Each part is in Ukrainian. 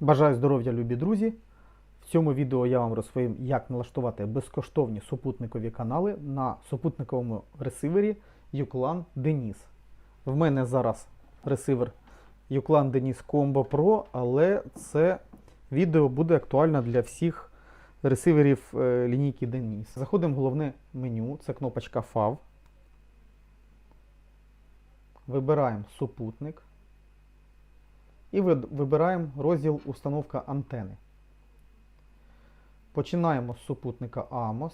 Бажаю здоров'я, любі друзі! В цьому відео я вам розповім, як налаштувати безкоштовні супутникові канали на супутниковому ресивері Uclan Denis. В мене зараз ресивер Uclan Denis Combo Pro, але це відео буде актуально для всіх ресиверів е, лінійки Denis. Заходимо в головне меню, це кнопочка FAV. Вибираємо супутник. І вибираємо розділ Установка антени. Починаємо з супутника AMOS.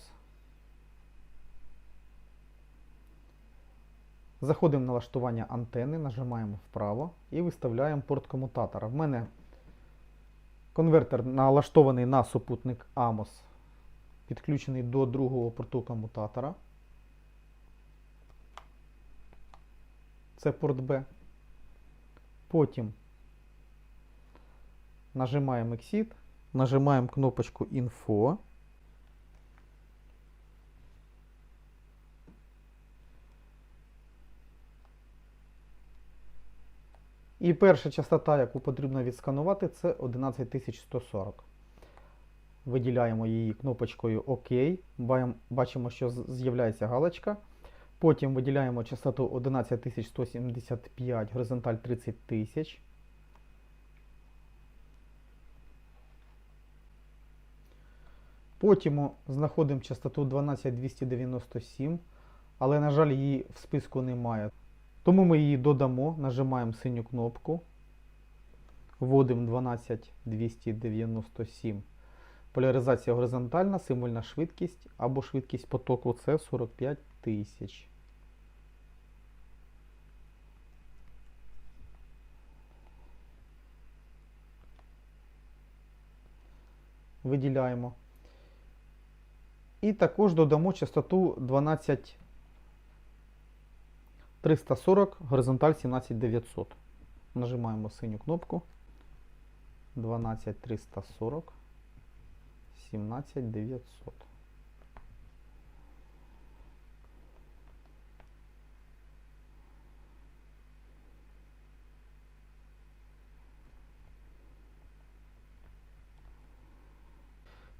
Заходимо в налаштування антени, нажимаємо вправо і виставляємо порт комутатора. В мене конвертер налаштований на супутник AMOS, підключений до другого порту комутатора. Це порт B. Потім Нажимаем Exit, нажимаем кнопочку Info. І перша частота, яку потрібно відсканувати, це 11140. Виділяємо її кнопочкою ОК. Бачимо, що з'являється галочка. Потім виділяємо частоту 11175, горизонталь 30 тисяч. Потім знаходимо частоту 12297, але, на жаль, її в списку немає. Тому ми її додамо, нажимаємо синю кнопку, вводимо 12297. Поляризація горизонтальна, символьна швидкість або швидкість потоку це 45 тисяч. Виділяємо. І також додамо частоту 12340, горизонталь 17900. Нажимаємо синю кнопку. 12340, 17900.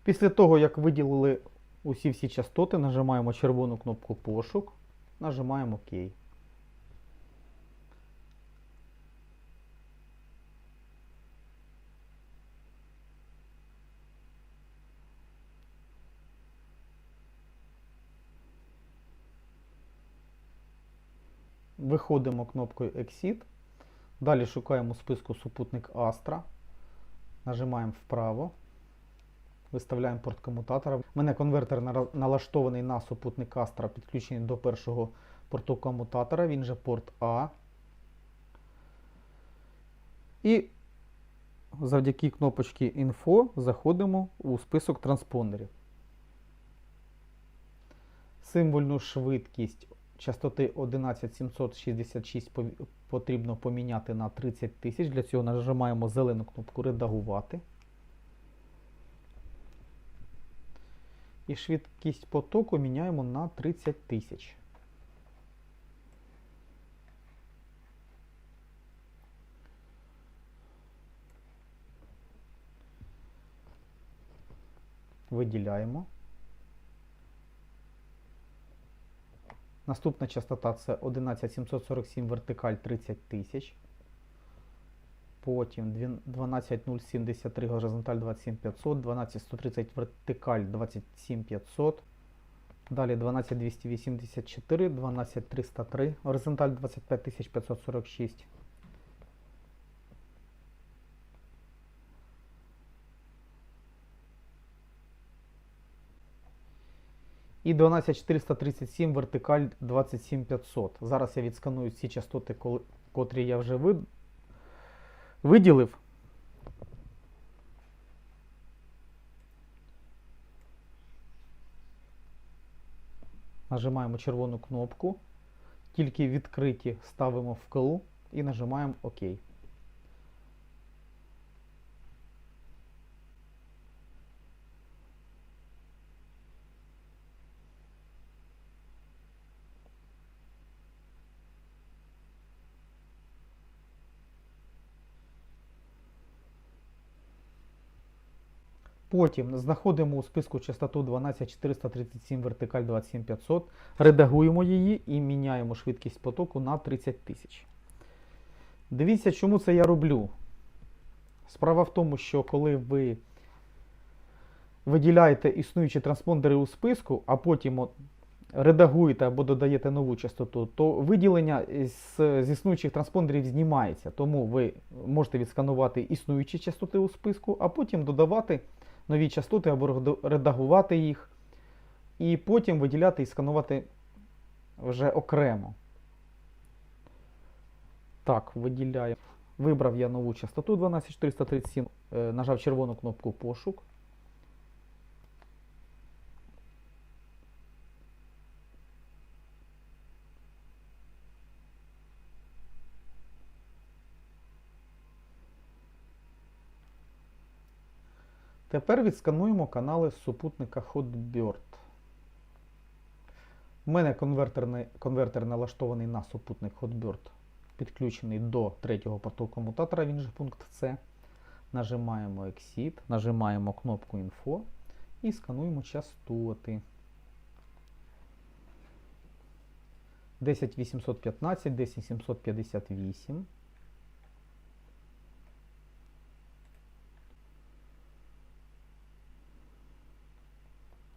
Після того, як виділили усі всі частоти, нажимаємо червону кнопку пошук, нажимаємо ОК. Виходимо кнопкою Exit. Далі шукаємо у списку супутник Astra. Нажимаємо вправо. Виставляємо порт комутатора. У мене конвертер налаштований на супутник Astra, підключений до першого порту комутатора, він же порт А. І завдяки кнопочці Info заходимо у список транспондерів. Символьну швидкість частоти 11766 потрібно поміняти на 30 тисяч. Для цього нажимаємо зелену кнопку Редагувати. І швидкість потоку міняємо на 30 тисяч. Виділяємо. Наступна частота це 11747 вертикаль 30 тисяч. Потім 12073 горизонталь 27500, 12130 вертикаль 27500. Далі 12284, 12303, горизонталь 25546. І 12437 вертикаль 27500. Зараз я відсканую ці частоти, котрі я вже виділив. Нажимаємо червону кнопку. Тільки відкриті ставимо вкл і нажимаємо ОК. Потім знаходимо у списку частоту 12437 вертикаль 27500, редагуємо її і міняємо швидкість потоку на 30 тисяч. Дивіться, чому це я роблю. Справа в тому, що коли ви виділяєте існуючі транспондери у списку, а потім редагуєте або додаєте нову частоту, то виділення з, з існуючих транспондерів знімається. Тому ви можете відсканувати існуючі частоти у списку, а потім додавати нові частоти або редагувати їх, і потім виділяти і сканувати вже окремо. Так, виділяю. Вибрав я нову частоту 12437, е, нажав червону кнопку пошук. Тепер відскануємо канали супутника Hotbird. У мене конвертер, налаштований на супутник Hotbird, підключений до третього порту комутатора, він же пункт C. Нажимаємо Exit, нажимаємо кнопку Info і скануємо частоти. 10815, 10758.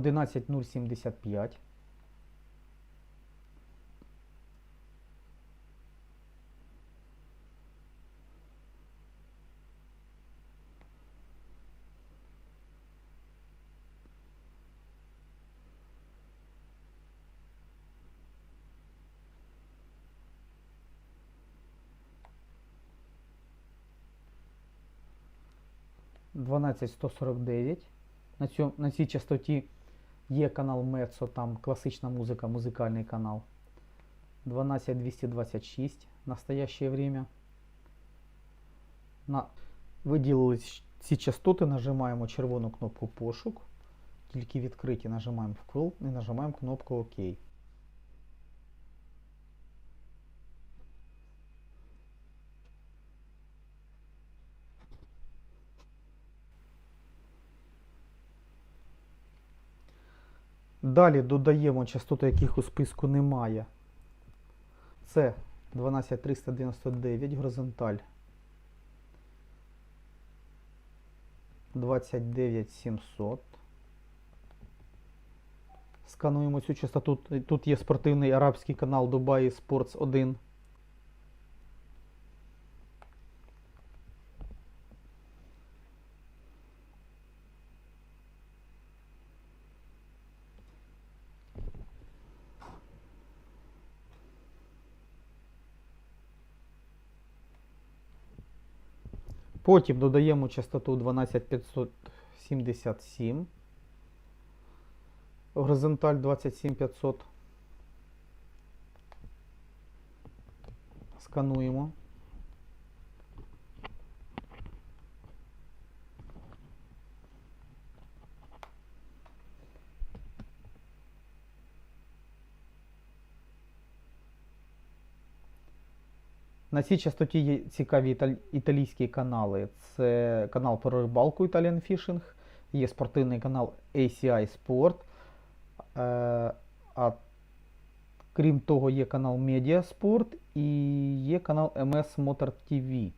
11075. Дванадцять сто сорок дев'ять. На, цій частоті Є канал Мецо, там класична музика, музикальний канал. 12226 в настоящее время. На... Виділили ці частоти, нажимаємо червону кнопку пошук. Тільки відкриті нажимаємо вкл і нажимаємо кнопку ОК. Далі додаємо частоти, яких у списку немає. Це 12399 горизонталь. 29700. Скануємо цю частоту. Тут є спортивний арабський канал Dubai Sports 1. Потім додаємо частоту 12577. Горизонталь 27500. Скануємо. На цій частоті є цікаві італійські канали. Це канал про рибалку Italian Fishing, є спортивний канал ACI Sport. Е, а крім того, є канал Media Sport і є канал MS Motor TV.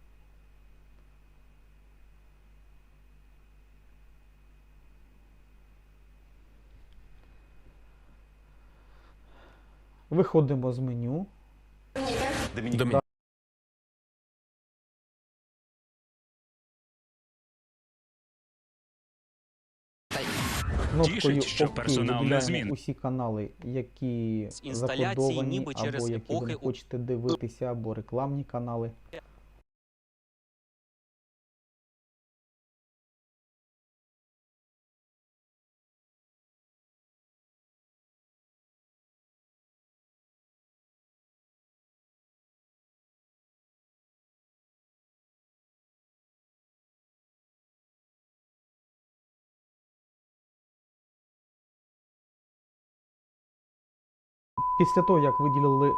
Виходимо з меню. Домінік. Тішить, що персонал не змін. усі канали, які З інсталяції закодовані, ніби через або які ви не епохи хочете дивитися, або рекламні канали. Після того, як виділили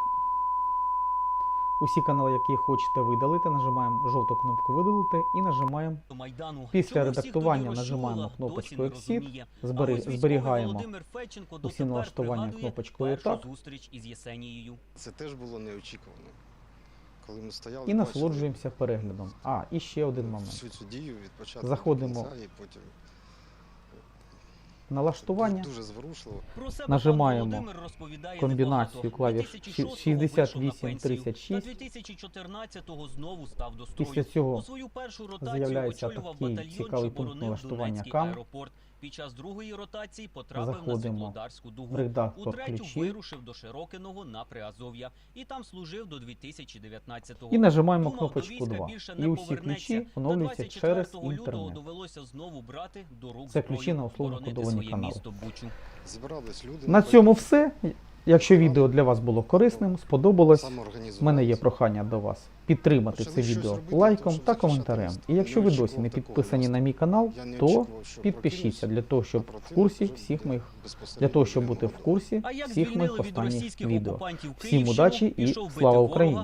усі канали, які хочете видалити, нажимаємо жовту кнопку видалити і нажимаємо Майдану. Після Чому редактування нажимаємо кнопочку Exit, зберігаємо усі налаштування кнопочкою «Так». зустріч із Єсенією. Це теж було неочікувано. Коли ми стояли, і насолоджуємося переглядом. А, і ще один момент. всю цю дію від початку Заходимо. до кінця, і потім Налаштування. дуже зворушливо. Нажимаємо комбінацію клавіш 2006-го вийшов на 68, пенсію, 36. Та 2014-го знову став до строю. Після цього У свою першу ротацію з'являється очолював такий батальйон, цікавий пункт налаштування кам. аеропорт. Під час другої ротації потрапив на Заходимо Світлодарську дугу. редактор У третю ключів. вирушив до Широкиного на Приазов'я. І там служив до 2019-го. І нажимаємо Думав, кнопочку 2. більше І не усі повернеться. ключі Та оновлюються 24 через лютого інтернет. довелося знову брати до рук Це ключі на условно кодовані своє канали. місто Бучу. Люди. На цьому все. Якщо відео для вас було корисним, сподобалось, в мене є прохання до вас підтримати це відео лайком та коментарем. І якщо ви досі не підписані на мій канал, то підпишіться для того, щоб в курсі всіх моїх для того, щоб бути в курсі всіх моїх останніх відео. Всім удачі і слава Україні!